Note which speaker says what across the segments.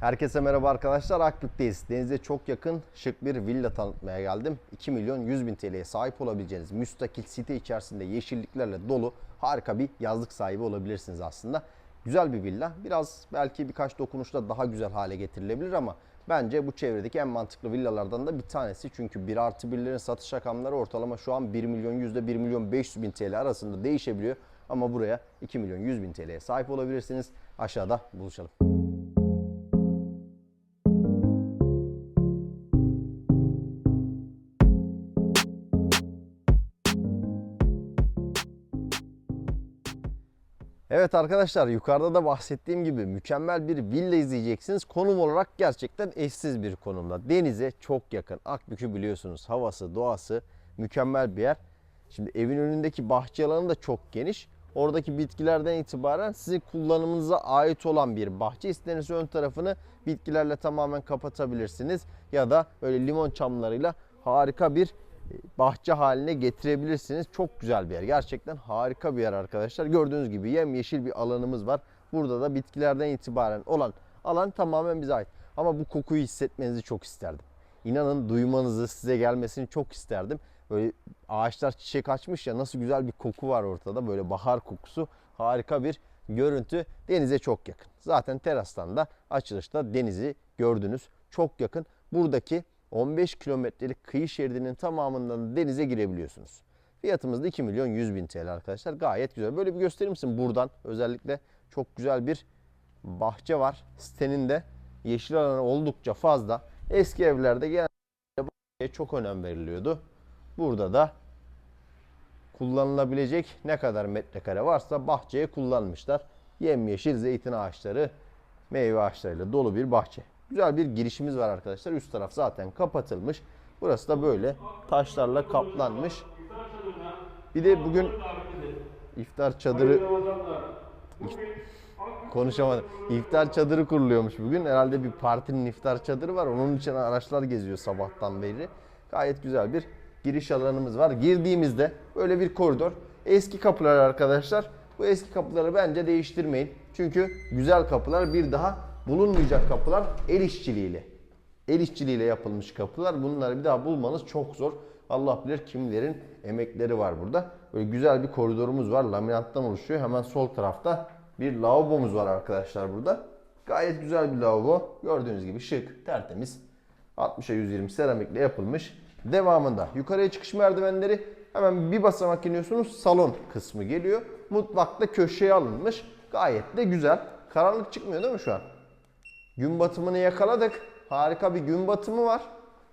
Speaker 1: Herkese merhaba arkadaşlar. Akbük'teyiz. Denize çok yakın şık bir villa tanıtmaya geldim. 2 milyon 100 bin TL'ye sahip olabileceğiniz müstakil site içerisinde yeşilliklerle dolu harika bir yazlık sahibi olabilirsiniz aslında. Güzel bir villa. Biraz belki birkaç dokunuşla daha güzel hale getirilebilir ama bence bu çevredeki en mantıklı villalardan da bir tanesi. Çünkü 1 artı 1'lerin satış rakamları ortalama şu an 1 milyon yüzde 1 milyon 500 bin TL arasında değişebiliyor. Ama buraya 2 milyon 100 bin TL'ye sahip olabilirsiniz. Aşağıda buluşalım. Evet arkadaşlar yukarıda da bahsettiğim gibi mükemmel bir villa izleyeceksiniz. Konum olarak gerçekten eşsiz bir konumda. Denize çok yakın. Akbük'ü biliyorsunuz. Havası, doğası mükemmel bir yer. Şimdi evin önündeki bahçe alanı da çok geniş. Oradaki bitkilerden itibaren sizin kullanımınıza ait olan bir bahçe. İsterseniz ön tarafını bitkilerle tamamen kapatabilirsiniz. Ya da böyle limon çamlarıyla harika bir bahçe haline getirebilirsiniz. Çok güzel bir yer. Gerçekten harika bir yer arkadaşlar. Gördüğünüz gibi yemyeşil bir alanımız var. Burada da bitkilerden itibaren olan alan tamamen bize ait. Ama bu kokuyu hissetmenizi çok isterdim. İnanın duymanızı, size gelmesini çok isterdim. Böyle ağaçlar çiçek açmış ya nasıl güzel bir koku var ortada. Böyle bahar kokusu. Harika bir görüntü. Denize çok yakın. Zaten terastan da açılışta denizi gördünüz. Çok yakın. Buradaki 15 kilometrelik kıyı şeridinin tamamından denize girebiliyorsunuz. Fiyatımız da 2 milyon 100 bin TL arkadaşlar. Gayet güzel. Böyle bir gösterir misin buradan? Özellikle çok güzel bir bahçe var. Sitenin de yeşil alanı oldukça fazla. Eski evlerde genelde bahçeye çok önem veriliyordu. Burada da kullanılabilecek ne kadar metrekare varsa bahçeye kullanmışlar. Yemyeşil zeytin ağaçları, meyve ağaçlarıyla dolu bir bahçe. Güzel bir girişimiz var arkadaşlar. Üst taraf zaten kapatılmış. Burası da böyle taşlarla kaplanmış. Bir de bugün iftar çadırı konuşamadım. İftar çadırı kuruluyormuş bugün. Herhalde bir partinin iftar çadırı var. Onun için araçlar geziyor sabahtan beri. Gayet güzel bir giriş alanımız var. Girdiğimizde böyle bir koridor. Eski kapılar arkadaşlar. Bu eski kapıları bence değiştirmeyin. Çünkü güzel kapılar bir daha bulunmayacak kapılar el işçiliğiyle. El işçiliğiyle yapılmış kapılar. Bunları bir daha bulmanız çok zor. Allah bilir kimlerin emekleri var burada. Böyle güzel bir koridorumuz var. Laminattan oluşuyor. Hemen sol tarafta bir lavabomuz var arkadaşlar burada. Gayet güzel bir lavabo. Gördüğünüz gibi şık, tertemiz. 60'a 120 seramikle yapılmış. Devamında yukarıya çıkış merdivenleri hemen bir basamak iniyorsunuz. Salon kısmı geliyor. Mutfakta köşeye alınmış. Gayet de güzel. Karanlık çıkmıyor değil mi şu an? Gün batımını yakaladık. Harika bir gün batımı var.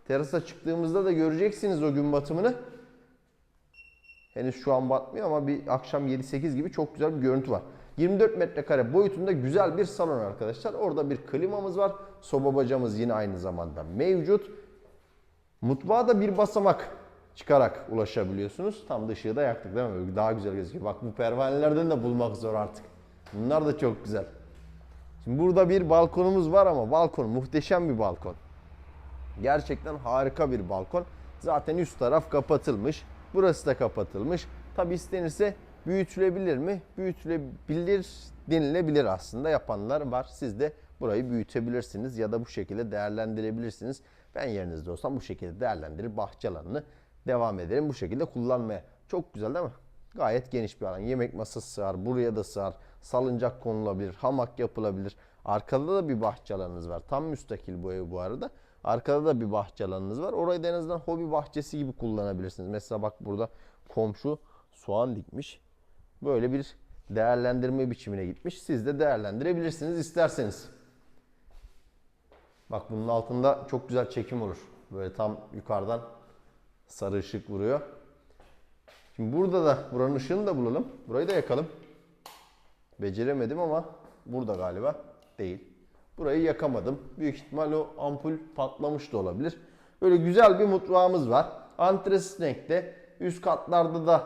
Speaker 1: Terasa çıktığımızda da göreceksiniz o gün batımını. Henüz şu an batmıyor ama bir akşam 7-8 gibi çok güzel bir görüntü var. 24 metrekare boyutunda güzel bir salon arkadaşlar. Orada bir klimamız var. Soba bacamız yine aynı zamanda mevcut. Mutfağa da bir basamak çıkarak ulaşabiliyorsunuz. Tam da ışığı da yaktık değil mi? Daha güzel gözüküyor. Bak bu pervanelerden de bulmak zor artık. Bunlar da çok güzel. Şimdi burada bir balkonumuz var ama balkon muhteşem bir balkon. Gerçekten harika bir balkon. Zaten üst taraf kapatılmış. Burası da kapatılmış. Tabi istenirse büyütülebilir mi? Büyütülebilir denilebilir aslında. Yapanlar var. Siz de burayı büyütebilirsiniz ya da bu şekilde değerlendirebilirsiniz. Ben yerinizde olsam bu şekilde değerlendirip bahçe alanını devam ederim. Bu şekilde kullanmaya. Çok güzel değil mi? Gayet geniş bir alan. Yemek masası sığar, buraya da sığar. Salıncak konulabilir, hamak yapılabilir. Arkada da bir bahçe alanınız var. Tam müstakil bu ev bu arada. Arkada da bir bahçe alanınız var. Orayı da en azından hobi bahçesi gibi kullanabilirsiniz. Mesela bak burada komşu soğan dikmiş. Böyle bir değerlendirme biçimine gitmiş. Siz de değerlendirebilirsiniz isterseniz. Bak bunun altında çok güzel çekim olur. Böyle tam yukarıdan sarı ışık vuruyor. Şimdi burada da buranın ışığını da bulalım. Burayı da yakalım. Beceremedim ama burada galiba değil. Burayı yakamadım. Büyük ihtimal o ampul patlamış da olabilir. Böyle güzel bir mutfağımız var. Antres renkte. Üst katlarda da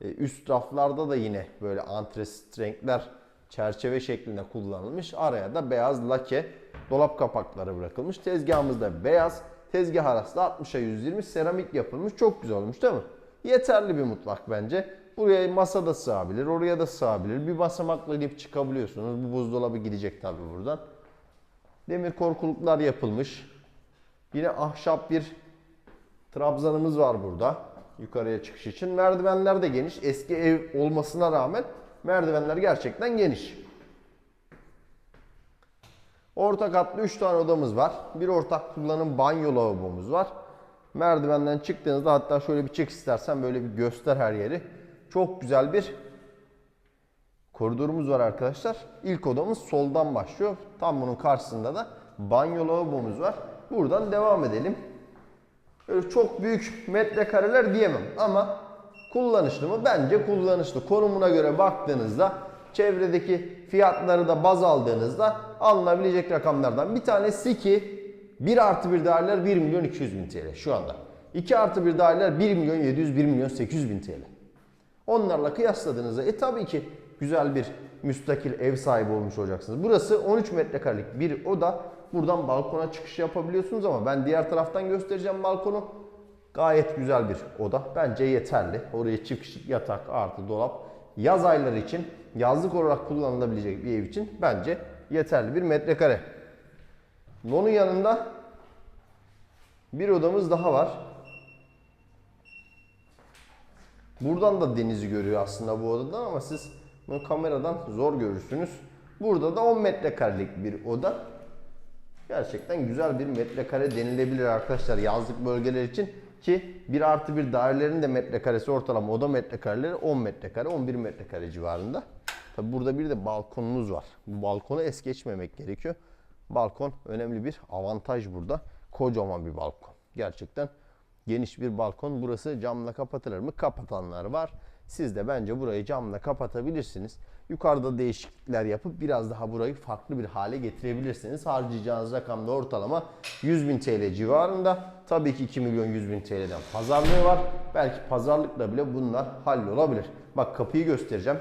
Speaker 1: e, üst raflarda da yine böyle antres renkler çerçeve şeklinde kullanılmış. Araya da beyaz lake dolap kapakları bırakılmış. Tezgahımız da beyaz. Tezgah arası da 60'a 120 seramik yapılmış. Çok güzel olmuş değil mi? Yeterli bir mutfak bence. Buraya masa da sığabilir, oraya da sığabilir. Bir basamakla inip çıkabiliyorsunuz. Bu buzdolabı gidecek tabii buradan. Demir korkuluklar yapılmış. Yine ahşap bir trabzanımız var burada. Yukarıya çıkış için. Merdivenler de geniş. Eski ev olmasına rağmen merdivenler gerçekten geniş. Orta katlı 3 tane odamız var. Bir ortak kullanım banyo lavabomuz var. Merdivenden çıktığınızda hatta şöyle bir çek istersen böyle bir göster her yeri. Çok güzel bir koridorumuz var arkadaşlar. İlk odamız soldan başlıyor. Tam bunun karşısında da banyo lavabomuz var. Buradan devam edelim. Öyle çok büyük metrekareler diyemem ama kullanışlı mı? Bence kullanışlı. Konumuna göre baktığınızda çevredeki fiyatları da baz aldığınızda alınabilecek rakamlardan bir tanesi ki 1 artı 1 daireler 1 milyon 200 bin TL şu anda. 2 artı 1 daireler 1 milyon 700 1 milyon 800 bin TL. Onlarla kıyasladığınızda e tabii ki güzel bir müstakil ev sahibi olmuş olacaksınız. Burası 13 metrekarelik bir oda. Buradan balkona çıkış yapabiliyorsunuz ama ben diğer taraftan göstereceğim balkonu. Gayet güzel bir oda. Bence yeterli. Oraya çift kişilik yatak artı dolap. Yaz ayları için yazlık olarak kullanılabilecek bir ev için bence yeterli bir metrekare. Onun yanında bir odamız daha var. Buradan da denizi görüyor aslında bu odadan ama siz bunu kameradan zor görürsünüz. Burada da 10 metrekarelik bir oda. Gerçekten güzel bir metrekare denilebilir arkadaşlar yazlık bölgeler için ki 1 artı 1 dairelerin de metrekaresi ortalama oda metrekareleri 10 metrekare 11 metrekare civarında. Tabi burada bir de balkonumuz var. Bu balkonu es geçmemek gerekiyor. Balkon önemli bir avantaj burada. Kocaman bir balkon. Gerçekten geniş bir balkon. Burası camla kapatılır mı? Kapatanlar var. Siz de bence burayı camla kapatabilirsiniz. Yukarıda değişiklikler yapıp biraz daha burayı farklı bir hale getirebilirsiniz. Harcayacağınız rakam da ortalama 100 bin TL civarında. Tabii ki 2 milyon 100 bin TL'den pazarlığı var. Belki pazarlıkla bile bunlar hallolabilir. Bak kapıyı göstereceğim.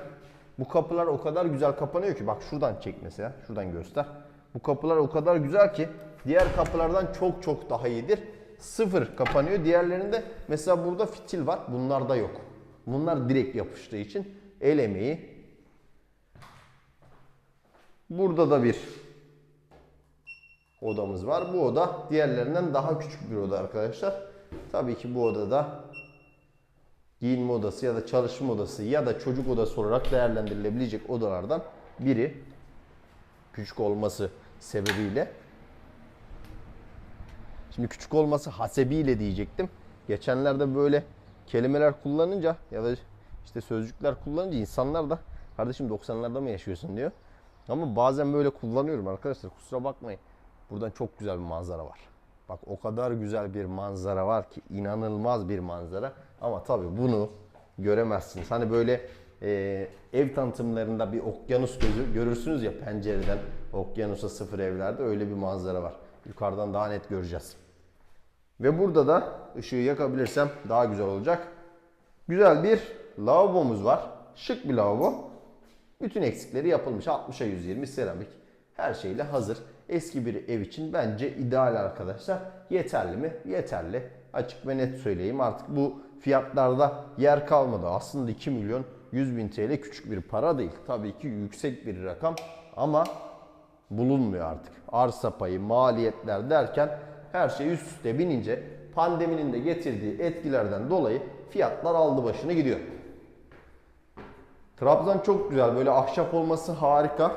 Speaker 1: Bu kapılar o kadar güzel kapanıyor ki. Bak şuradan çek mesela. Şuradan göster. Bu kapılar o kadar güzel ki diğer kapılardan çok çok daha iyidir. Sıfır kapanıyor. Diğerlerinde mesela burada fitil var. Bunlarda yok. Bunlar direkt yapıştığı için el emeği. Burada da bir odamız var. Bu oda diğerlerinden daha küçük bir oda arkadaşlar. Tabii ki bu odada giyinme odası ya da çalışma odası ya da çocuk odası olarak değerlendirilebilecek odalardan biri. Küçük olması sebebiyle. Şimdi küçük olması hasebiyle diyecektim. Geçenlerde böyle kelimeler kullanınca ya da işte sözcükler kullanınca insanlar da kardeşim 90'larda mı yaşıyorsun diyor. Ama bazen böyle kullanıyorum arkadaşlar kusura bakmayın. Buradan çok güzel bir manzara var. Bak o kadar güzel bir manzara var ki inanılmaz bir manzara. Ama tabii bunu göremezsiniz. Hani böyle e, ev tanıtımlarında bir okyanus gözü görürsünüz ya pencereden okyanusa sıfır evlerde öyle bir manzara var. Yukarıdan daha net göreceğiz. Ve burada da ışığı yakabilirsem daha güzel olacak. Güzel bir lavabomuz var. Şık bir lavabo. Bütün eksikleri yapılmış. 60'a 120 seramik. Her şeyle hazır. Eski bir ev için bence ideal arkadaşlar. Yeterli mi? Yeterli. Açık ve net söyleyeyim. Artık bu fiyatlarda yer kalmadı. Aslında 2 milyon 100 bin TL küçük bir para değil. Tabii ki yüksek bir rakam ama bulunmuyor artık. Arsa payı, maliyetler derken her şey üst üste binince pandeminin de getirdiği etkilerden dolayı fiyatlar aldı başını gidiyor. Trabzon çok güzel. Böyle ahşap olması harika.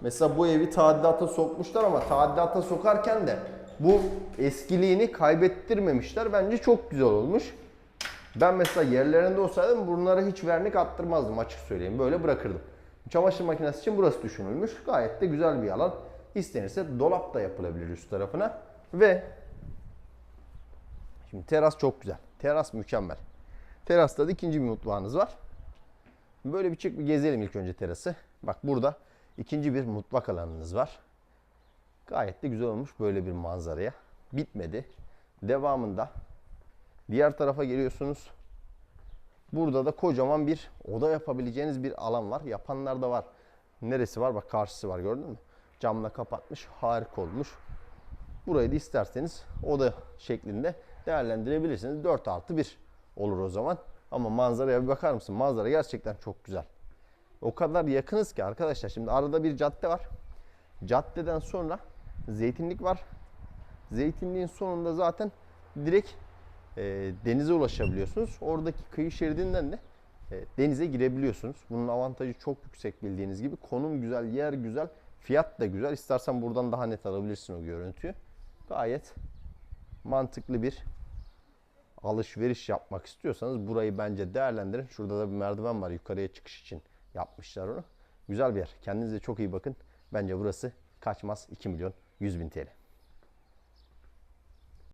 Speaker 1: Mesela bu evi tadilata sokmuşlar ama tadilata sokarken de bu eskiliğini kaybettirmemişler. Bence çok güzel olmuş. Ben mesela yerlerinde olsaydım bunlara hiç vernik attırmazdım açık söyleyeyim. Böyle bırakırdım. Çamaşır makinesi için burası düşünülmüş. Gayet de güzel bir alan. İstenirse dolap da yapılabilir üst tarafına. Ve şimdi teras çok güzel. Teras mükemmel. Terasta da ikinci bir mutfağınız var. Böyle bir çık bir gezelim ilk önce terası. Bak burada ikinci bir mutfak alanınız var. Gayet de güzel olmuş böyle bir manzaraya. Bitmedi. Devamında diğer tarafa geliyorsunuz. Burada da kocaman bir oda yapabileceğiniz bir alan var. Yapanlar da var. Neresi var? Bak karşısı var gördün mü? Camla kapatmış. Harika olmuş. Burayı da isterseniz oda şeklinde değerlendirebilirsiniz. 4 artı 1 olur o zaman. Ama manzaraya bir bakar mısın? Manzara gerçekten çok güzel. O kadar yakınız ki arkadaşlar. Şimdi arada bir cadde var. Caddeden sonra zeytinlik var. Zeytinliğin sonunda zaten direkt e, denize ulaşabiliyorsunuz. Oradaki kıyı şeridinden de e, denize girebiliyorsunuz. Bunun avantajı çok yüksek bildiğiniz gibi. Konum güzel, yer güzel, fiyat da güzel. İstersen buradan daha net alabilirsin o görüntüyü. Gayet mantıklı bir alışveriş yapmak istiyorsanız burayı bence değerlendirin. Şurada da bir merdiven var yukarıya çıkış için yapmışlar onu. Güzel bir yer. Kendinize çok iyi bakın. Bence burası kaçmaz 2 milyon 100 bin TL.